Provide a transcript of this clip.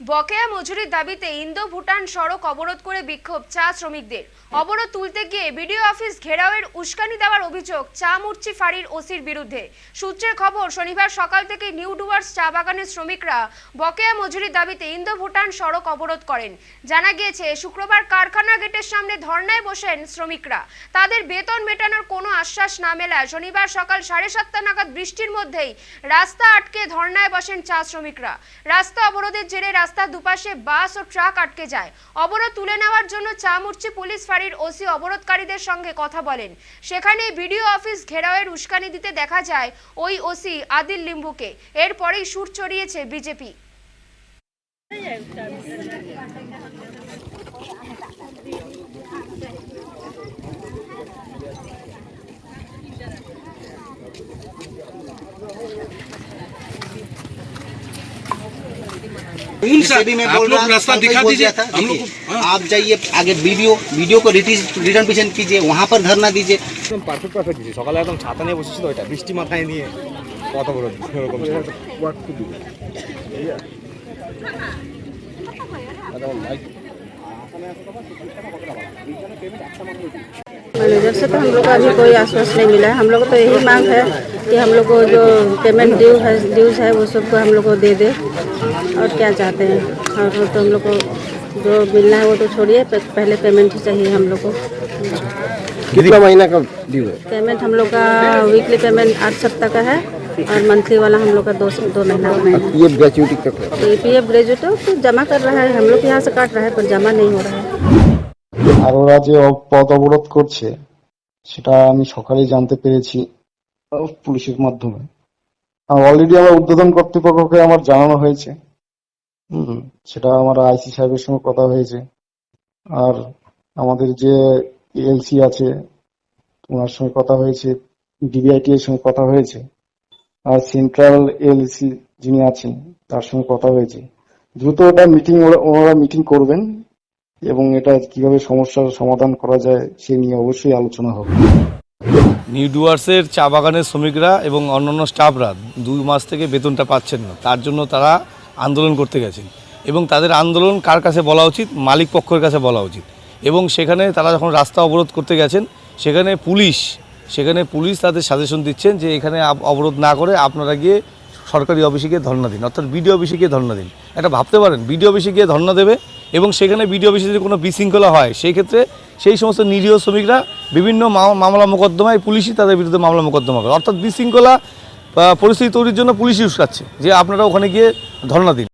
বকেয়া মজুরির দাবিতে ইন্দো ভুটান সড়ক অবরোধ করে বিক্ষোভ চা শ্রমিকদের। অবরোধ তুলতে গিয়ে বিডিও অফিস ঘেরাওয়ের উস্কানি দেওয়ার অভিযোগ চা মুরচি ফাঁড়ির ওসির বিরুদ্ধে। সূত্রের খবর, শনিবার সকাল থেকে নিউ ডুয়ার্স চা বাগানের শ্রমিকরা বকেয়া মজুরির দাবিতে ইন্দো ভুটান সড়ক অবরোধ করেন। জানা গিয়েছে, শুক্রবার কারখানা গেটের সামনে ধর্নায় বসেন শ্রমিকরা। তাদের বেতন মেটানোর আশ্বাস না মেলায় শনিবার সকাল সাড়ে সাতটা নাগাদ বৃষ্টির মধ্যেই রাস্তা আটকে ধর্নায় বসেন চা শ্রমিকরা। রাস্তা অবরোধের জেরে রাস্তার দুপাশে বাস ও ট্রাক আটকে যায়। অবরোধ তুলে নেওয়ার জন্য চা মুরচি পুলিশ ফাঁড়ির ওসি অবরোধকারীদের সঙ্গে কথা বলেন। সেখানে বিডিও অফিস ঘেরাওয়ের উস্কানি দিতে দেখা যায় ওই ওসি আদিল লিম্বুকে। এরপরেই সুর চড়িয়েছে বিজেপি। भी मैं आप बोल लोग रहा रास्ता कल को दिखा बोल दीजिए, दिया था, हम लोग देखिए, को- हाँ। आप जाइए आगे वीडियो वीडियो को रिटर्न पिछन कीजिए वहाँ पर धरना दीजिए একদম পারফেক্ট পারফেক্ট দিচ্ছি সকালে একদম ছাতা নিয়ে বসেছিল ওইটা বৃষ্টি মাথায় নিয়ে কত বড় এরকম मैनेजर से तो हम लोग को अभी कोई आश्वासन नहीं मिला है हम लोग को तो यही मांग है कि हम लोग को जो पेमेंट ड्यू है ड्यूज है वो सबको हम लोग को दे दे और क्या चाहते हैं और वो तो हम लोग को जो मिलना है वो तो छोड़िए पे- पहले पेमेंट ही चाहिए हम लोग को कितना महीना का ड्यू है पेमेंट हम लोग का वीकली पेमेंट आठ सप्ताह का है और मंथली वाला हम लोग का दो दो महीना का है ये ग्रेचुइटी तक है तो पी एफ ग्रेजुएट तो जमा कर रहा है हम लोग के यहाँ से काट रहा है पर जमा नहीं हो रहा है আর ওরা যে অ- পথ অবরোধ করছে সেটা আমি সকালেই জানতে পেরেছি পুলিশের মাধ্যমে। অলরেডি আমার উদ্বোধন কর্তৃপক্ষকে আমার জানানো হয়েছে। হুম, সেটা আমার আইসি সাহেবের সঙ্গে কথা হয়েছে। আর আমাদের যে এলসি আছে, ওনার সঙ্গে কথা হয়েছে, ডিবিআইটি এর সঙ্গে কথা হয়েছে। আর সেন্ট্রাল এলসি যিনি আছেন, তার সঙ্গে কথা হয়েছে। দ্রুত ওটা মিটিং ওনারা মিটিং করবেন। এবং এটা কীভাবে সমস্যার সমাধান করা যায়, সে নিয়ে অবশ্যই আলোচনা হবে। নিউ ডুয়ার্সের চা বাগানের শ্রমিকরা এবং অন্যান্য স্টাফরা দুই মাস থেকে বেতনটা পাচ্ছেন না। তার জন্য তারা আন্দোলন করতে গেছেন। এবং তাদের আন্দোলন কার কাছে বলা উচিত? মালিক পক্ষের কাছে বলা উচিত। এবং সেখানে তারা যখন রাস্তা অবরোধ করতে গেছেন, সেখানে পুলিশ সেখানে পুলিশ তাদের সাজেশন দিচ্ছেন যে এখানে অবরোধ না করে আপনারা গিয়ে সরকারি অফিসে গিয়ে ধর্ণা দিন। অর্থাৎ বিডিও অফিসে গিয়ে ধর্ণা দিন। এটা ভাবতে পারেন, বিডিও অফিসে গিয়ে ধর্ণা দেবে এবং সেখানে বিডিও অফিসে যদি কোনো বিশৃঙ্খলা হয়, সেই ক্ষেত্রে সেই সমস্ত নিরীহ শ্রমিকরা বিভিন্ন মামলা মোকদ্দমায় পুলিশই তাদের বিরুদ্ধে মামলা মোকদ্দমা করে। অর্থাৎ বিশৃঙ্খলা পরিস্থিতি তৈরির জন্য পুলিশই উস্কাচ্ছে যে আপনারা ওখানে গিয়ে ধর্ণা দিন।